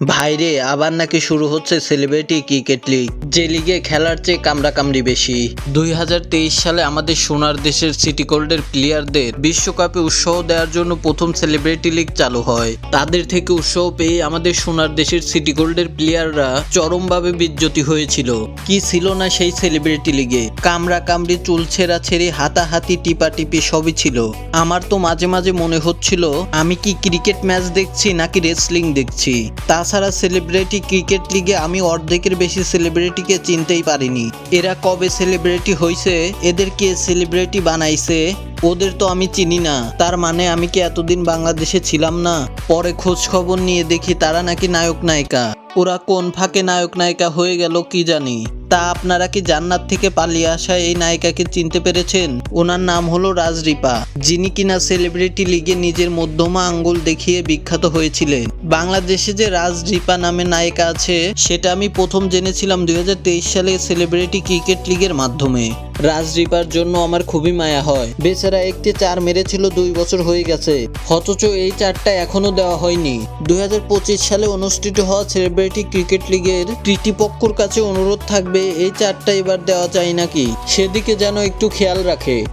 ভাইরে আবার নাকি শুরু হচ্ছে সেলিব্রিটি ক্রিকেট লিগ যে লিগে খেলার চেয়ে কামড়াকামড়ি বেশি। দুই হাজার তেইশ সালে আমাদের সোনার দেশের সিটি গোল্ডের প্লেয়ারদের বিশ্বকাপে উৎসাহ দেওয়ার জন্য প্রথম সেলিব্রিটি লিগ চালু হয়। তাদের থেকে উৎসাহ পেয়ে আমাদের সোনার দেশের সিটি গোল্ডের প্লেয়াররা চরমভাবে বিজ্জতি হয়েছিল। কি ছিল না সেই সেলিব্রিটি লিগে কামড়া কামড়ি চুল ছেঁড়া ছেড়ে হাতাহাতি, টিপাটিপি সবই ছিল। আমার তো মাঝে মাঝে মনে হচ্ছিল, আমি কি ক্রিকেট ম্যাচ দেখছি নাকি রেসলিং দেখছি? তাছাড়া সেলিব্রিটি ক্রিকেট লিগে আমি অর্ধেকের বেশি সেলিব্রিটিকে চিনতেই পারিনি। এরা কবে সেলিব্রিটি হয়েছে এদের কে সেলিব্রিটি বানাইছে? ওদের তো আমি চিনি না। তার মানে আমি কি এতদিন বাংলাদেশে ছিলাম না? পরে খোঁজ খবর নিয়ে দেখি তারা নাকি নায়ক নায়িকা। ওরা কোন ফাঁকে নায়ক নায়িকা হয়ে গেল কি জানি। তা আপনারা কি জান্নাত থেকে পালিয়ে আসা এই নায়িকাকে চিনতে পেরেছেন? ওনার নাম হলো রাজরিপা। যিনি কিনা সেলিব্রিটি লিগে নিজের মধ্যমা আঙ্গুল দেখিয়ে বিখ্যাত হয়েছিলেন। বাংলাদেশে যে রাজরিপা নামে নায়িকা আছে, সেটা আমি প্রথম জেনেছিলাম দুই হাজার তেইশ সালে সেলিব্রিটি ক্রিকেট লিগের মাধ্যমে। রাজরিপার জন্য আমার খুবই মায়া হয়। বেচারা একটি চার মেরেছিল, দুই বছর হয়ে গেছে। অথচ এই চারটা এখনও দেওয়া হয়নি। দুই হাজার পঁচিশ সালে অনুষ্ঠিত হওয়া সেলিব্রিটি ক্রিকেট লিগের কৃতিপক্ষর কাছে অনুরোধ থাকবে, এই চারটা এবার দেওয়া চাই নাকি? সেদিকে যেন একটু খেয়াল রাখে।